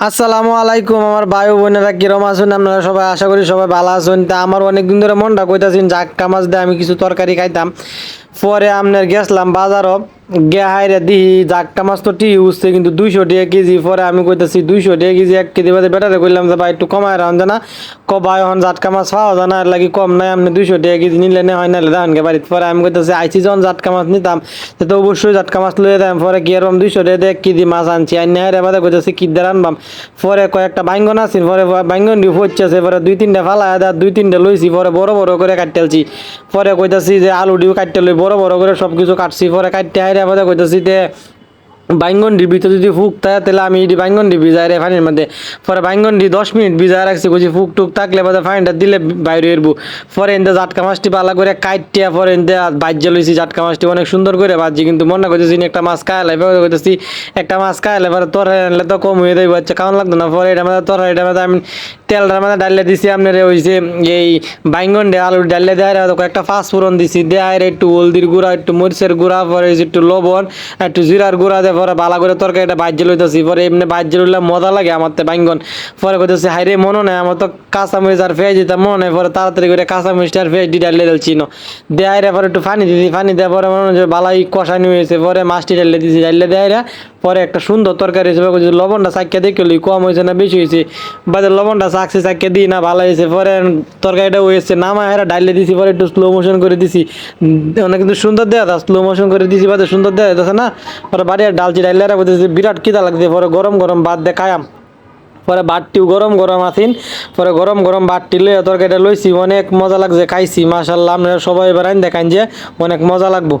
আসসালামু আলাইকুম, আমার ভাই বোনেরা কিরম আছেন আপনারা সবাই? আশা করি সবাই ভালো আছেন। তা আমার অনেকদিন ধরে মনটা কইতাছেন জাক্কা মাছ দিয়ে আমি কিছু তরকারি খাইতাম। পরে আপনার গেছিলাম বাজারও। গে হাইরে দিহি জাক্কা মাছ তো টি উঠছে, কিন্তু দুইশো টাকা কেজি। পরে আমি কইতাছি, দুইশো টাকা কেজি, এক কেজি বাদে বেটারে কইলাম যে, ভাই, একটু কমায় রাখুন জানা ক ভাই, এখন জাটকা মাছ পাওয়া যায় না, এর লাগি কম নাই আপনি দুইশো টাকা কেজি নিলে না, হয় নাহলে দেখেন বাড়িতে। পরে আমি কইতাছি, আইছি, যখন জাটকা মাছ নিতাম সে তো অবশ্যই জাটকা মাছ লয়ে দেন। পরে কি এরকম দুইশো টাকা এক কেজি মাছ আনছি আর নেহারে বাদে কইতাছি, কি দিয়ে রানবাম? পরে কয়েকটা বাইঙ্গন আছে পরে বাইঙ্গন দিয়ে হচ্ছে পরে দুই তিনটা ফালা দুই তিনটা লইছি, পরে বড় বড় করে কাটতেলছি পরে কইতাছি যে আলু ডিউ কাটতে লই বড় বড় করে সবকিছু কাটছি পরে কাটতে হাইরে বাদে কইতেছি যে বাইঙ্গন ডি ভিতরে যদি ফুক থাকে, তাহলে আমি এটি বাইঙ্গন ডি ভিজাই রে ফাইনের মধ্যে। পরে বাইঙ্গন ডি দশ মিনিট ভিজায় রাখছি, কইছি ফুক টুক থাকলে বাদে ফাইনটা দিলে বাইরে এরবো। পরে এনতে জাটকা মাছটি পালা করে কাইটিয়া পরে এনতে বাজ্যে লইছি জাটকা মাছটি, অনেক সুন্দর করে ভাজি কিন্তু মনে করতেছি একটা মাছ খাইলে করতেছি একটা মাছ খাইলে পরে তরকারি আনলে তো কম হয়ে দেবে বাচ্চা খাওয়ান লাগতো না? পরে এটা মধ্যে তরকারিটার মধ্যে আমি তেলটার মধ্যে ডালে দিছি, আপনার হইছে এই বাইঙ্গন ডে আলু ডালে দেয় কয়েকটা ফাঁস ফোড়ন দিছি, দেয় একটু হলদির গুঁড়া, একটু মরিচের গুঁড়া, পরে একটু লবণ, একটু জিরার গুঁড়া দিয়ে পরে ভালো করে তরকারিটা বাজ্যে লইতেছি, পরে এমনি বাজ্যে লইলে মজা লাগে আমার তো বাঙ্গন পরে কইতেছি, হাইরে, মনে নেই, আমার তো কাঁচা মরিচ আর ফেয়ে দিতে মনে নেই। পরে তাড়াতাড়ি করে কাঁচা মরিচটা আর ফেয়ে ডালে লেদেল চিন দেয় পরে একটু ফানি দিছি ফানি দেওয়ার পরে মনে হয় যে বালাই কষানি হয়েছে, পরে মাছটি ডালে দিছি ডালে দেয় পরে একটা সুন্দর তরকারি হিসেবে লবণটা চাকিয়ে দেখে লই কম হয়েছে না বেশি হয়েছে বাদে লবণটা চাকছি চাকিয়ে দিই না, ভালো হয়েছে পরে তরকারিটা হয়েছে নামা হেরা ডাইলে দিছি, পরে একটু স্লো মোশন করে দিছি। অনেক কিন্তু সুন্দর দেয়া তা স্লো মোশন করে দিছি, বাদে সুন্দর দেয়া যাচ্ছে না। পরে বাড়ি আর ডালচি ডাইলে বলতেছি বিরাট কিদা লাগছে। পরে গরম গরম বাদ দিয়ে খায়াম পরে বাটটিও গরম গরম আছিন। পরে গরম গরম বাটটি লইয়া তরকারিটা লইছি, অনেক মজা লাগছে, খাইছি মাশাল্লাহ আপনারা সবাই এবার আইন দেখান যে, অনেক মজা লাগবো।